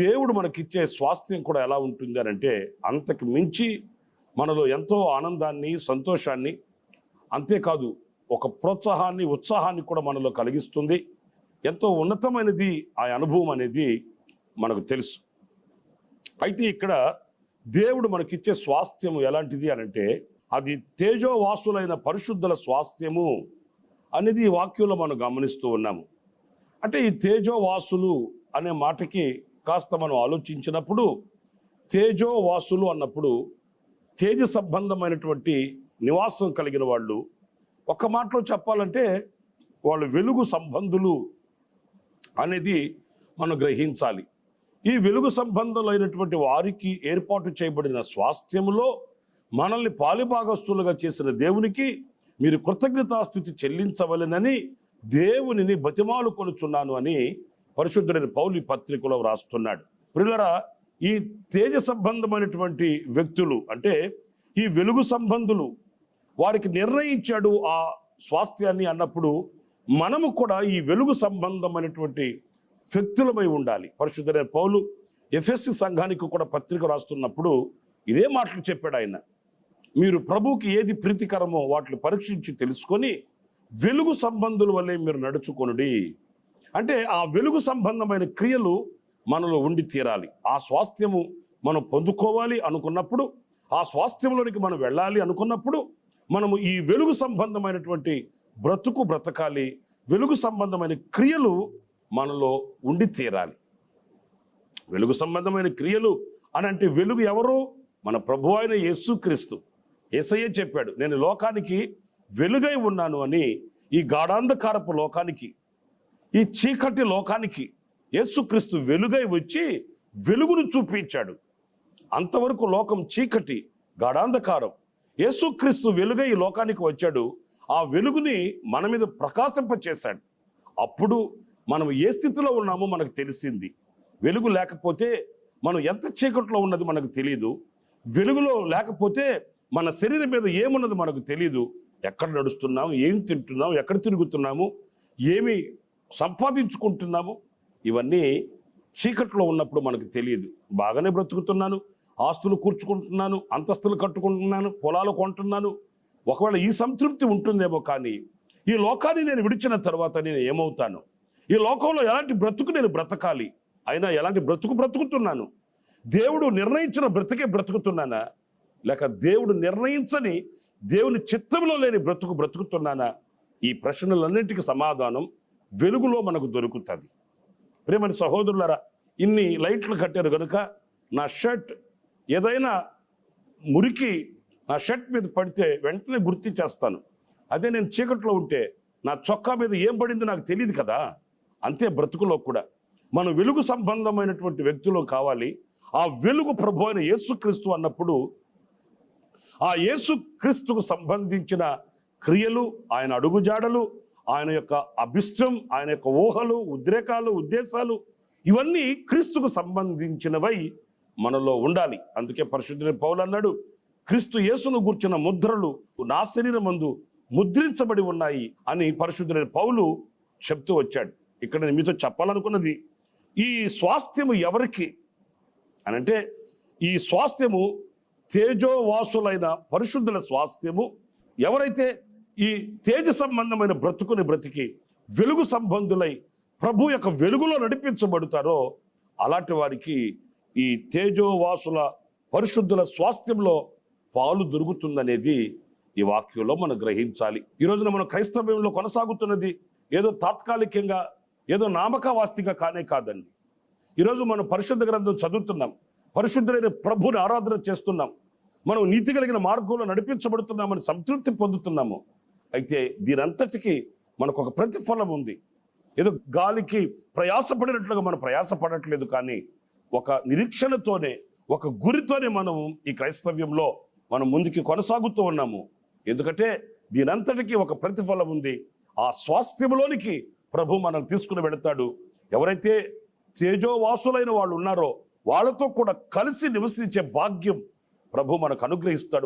దేవుడు మనకిచ్చే స్వాస్థ్యం కూడా ఎలా ఉంటుంది అని అంటే అంతకు మించి మనలో ఎంతో ఆనందాన్ని సంతోషాన్ని అంతేకాదు ఒక ప్రోత్సాహాన్ని ఉత్సాహాన్ని కూడా మనలో కలిగిస్తుంది. ఎంతో ఉన్నతమైనది ఆ అనుభవం అనేది మనకు తెలుసు. అయితే ఇక్కడ దేవుడు మనకిచ్చే స్వాస్థ్యము ఎలాంటిది అని అంటే అది తేజోవాసులైన పరిశుద్ధుల స్వాస్థ్యము అనేది ఈ వాక్యంలో మనం గమనిస్తూ ఉన్నాము. అంటే ఈ తేజోవాసులు అనే మాటకి కాస్త మనం ఆలోచించినప్పుడు తేజోవాసులు అన్నప్పుడు తేజ సంబంధమైనటువంటి నివాసం కలిగిన వాళ్ళు ఒక మాటలో చెప్పాలంటే వాళ్ళు వెలుగు సంబంధులు అనేది మనం గ్రహించాలి. ఈ వెలుగు సంబంధులైనటువంటి వారికి ఏర్పాటు చేయబడిన స్వాస్థ్యములో మనల్ని పాలిభాగస్తులుగా చేసిన దేవునికి మీరు కృతజ్ఞతాస్థుతి చెల్లించవలెనని దేవునిని బతిమాలు కొనుచున్నాను అని పరిశుద్ధుడైన పౌలి పత్రికలో వ్రాస్తున్నాడు. ప్రిల్లరా ఈ తేజ సంబంధమైనటువంటి వ్యక్తులు అంటే ఈ వెలుగు సంబంధులు వారికి నిర్ణయించాడు ఆ స్వాస్థ్యాన్ని అన్నప్పుడు మనము కూడా ఈ వెలుగు సంబంధమైనటువంటి వ్యక్తులమై ఉండాలి. పరిశుద్ధుడైన పౌలు ఎఫ్ఎస్సి సంఘానికి కూడా పత్రిక రాస్తున్నప్పుడు ఇదే మాటలు చెప్పాడు ఆయన. మీరు ప్రభుకి ఏది ప్రీతికరమో వాటిని పరీక్షించి తెలుసుకొని వెలుగు సంబంధుల వల్లే మీరు నడుచుకొనుడి. అంటే ఆ వెలుగు సంబంధమైన క్రియలు మనలో ఉండి తీరాలి. ఆ స్వాస్థ్యము మనం పొందుకోవాలి అనుకున్నప్పుడు ఆ స్వాస్థ్యంలోనికి మనం వెళ్ళాలి అనుకున్నప్పుడు మనము ఈ వెలుగు సంబంధమైనటువంటి బ్రతుకు బ్రతకాలి. వెలుగు సంబంధమైన క్రియలు మనలో ఉండి తీరాలి. వెలుగు సంబంధమైన క్రియలు అని అంటే వెలుగు ఎవరు? మన ప్రభు అయిన యేసుక్రీస్తు. యేసయ్యే చెప్పాడు నేను లోకానికి వెలుగై ఉన్నాను అని ఈ గాఢాంధకారపు లోకానికి ఈ చీకటి లోకానికి యేసుక్రీస్తు వెలుగై వచ్చి వెలుగును చూపించాడు. అంతవరకు లోకం చీకటి గాఢాంధకారం. యేసుక్రీస్తు వెలుగై ఈ లోకానికి వచ్చాడు. ఆ వెలుగుని మన మీద ప్రకాశింప చేశాడు అప్పుడు మనం ఏ స్థితిలో ఉన్నామో మనకు తెలిసింది. వెలుగు లేకపోతే మనం ఎంత చీకట్లో ఉన్నది మనకు తెలియదు వెలుగులో లేకపోతే మన శరీరం మీద ఏమున్నది మనకు తెలియదు ఎక్కడ నడుస్తున్నాము ఏం తింటున్నాము ఎక్కడ తిరుగుతున్నాము? ఏమి సంపాదించుకుంటున్నాము. ఇవన్నీ చీకట్లో ఉన్నప్పుడు మనకు తెలియదు. బాగానే బ్రతుకుతున్నాను. ఆస్తులు కూర్చుకుంటున్నాను. అంతస్తులు కట్టుకుంటున్నాను. పొలాలు కొంటున్నాను. ఒకవేళ ఈ సంతృప్తి ఉంటుందేమో కానీ ఈ లోకాన్ని నేను విడిచిన తర్వాత నేను ఏమవుతాను? ఈ లోకంలో ఎలాంటి బ్రతుకు నేను బ్రతకాలి? అయినా ఎలాంటి బ్రతుకు బ్రతుకుతున్నాను? దేవుడు నిర్ణయించిన బ్రతికే బ్రతుకుతున్నానా? లేక దేవుడు నిర్ణయించని దేవుని చిత్తంలో లేని బ్రతుకు బ్రతుకుతున్నానా? ఈ ప్రశ్నలన్నింటికి సమాధానం వెలుగులో మనకు దొరుకుతుంది. ప్రేమని సహోదరులరా ఇన్ని లైట్లు కట్టారు కనుక నా షర్ట్ ఏదైనా మురికి నా షర్ట్ మీద పడితే వెంటనే గుర్తించేస్తాను అదే నేను చీకట్లో ఉంటే నా చొక్కా మీద ఏం పడింది నాకు తెలియదు కదా. అంతే బ్రతుకులో కూడా. మనం వెలుగు సంబంధమైనటువంటి వ్యక్తులు కావాలి. ఆ వెలుగు ప్రభు అయిన యేసుక్రీస్తు అన్నప్పుడు ఆ యేసుక్రీస్తుకు సంబంధించిన క్రియలు ఆయన అడుగుజాడలు ఆయన యొక్క అభిష్టం ఆయన యొక్క ఊహలు ఉద్రేకాలు ఉద్దేశాలు ఇవన్నీ క్రీస్తుకు సంబంధించినవై మనలో ఉండాలి. అందుకే పరిశుద్ధుని పౌలు అన్నాడు క్రీస్తు యేసును గూర్చిన ముద్రలు నా శరీరమందు ముద్రించబడి ఉన్నాయి అని పరిశుద్ధులైన పౌలు చెప్తూ వచ్చాడు. ఇక్కడ నేను మీతో చెప్పాలనుకున్నది ఈ స్వాస్థ్యము ఎవరికి? అని అంటే ఈ స్వాస్థ్యము తేజోవాసులైన పరిశుద్ధుల స్వాస్థ్యము ఎవరైతే ఈ తేజ సంబంధమైన బ్రతుకుని బ్రతికి వెలుగు సంబంధులై ప్రభు యొక్క వెలుగులో నడిపించబడతారో అలాంటి వారికి ఈ తేజోవాసుల పరిశుద్ధుల స్వాస్థ్యంలో పాలు దొరుకుతుందనేది ఈ వాక్యంలో మనం గ్రహించాలి. ఈ రోజున మనం క్రైస్తవ్యంలో కొనసాగుతున్నది ఏదో తాత్కాలికంగా ఏదో నామకవాస్తిగా కానే కాదండి. ఈరోజు మనం పరిశుద్ధ గ్రంథం చదువుతున్నాం. పరిశుద్ధులైన ప్రభుని ఆరాధన చేస్తున్నాం. మనం నీతి కలిగిన మార్గంలో నడిపించబడుతున్నామని సంతృప్తి పొందుతున్నాము. అయితే దీనంతటికి మనకు ఒక ప్రతిఫలం ఉంది. ఏదో గాలికి ప్రయాసపడినట్లుగా మనం ప్రయాసపడట్లేదు కానీ ఒక నిరీక్షణతోనే ఒక గురితోనే మనం ఈ క్రైస్తవ్యంలో మనం ముందుకి కొనసాగుతూ ఉన్నాము. ఎందుకంటే దీనంతటికి ఒక ప్రతిఫలం ఉంది. ఆ స్వాస్థ్యంలోనికి ప్రభు మనం తీసుకుని వెళతాడు. ఎవరైతే తేజోవాసులైన వాళ్ళు ఉన్నారో వాళ్ళతో కూడా కలిసి నివసించే భాగ్యం ప్రభు మనకు అనుగ్రహిస్తాడు.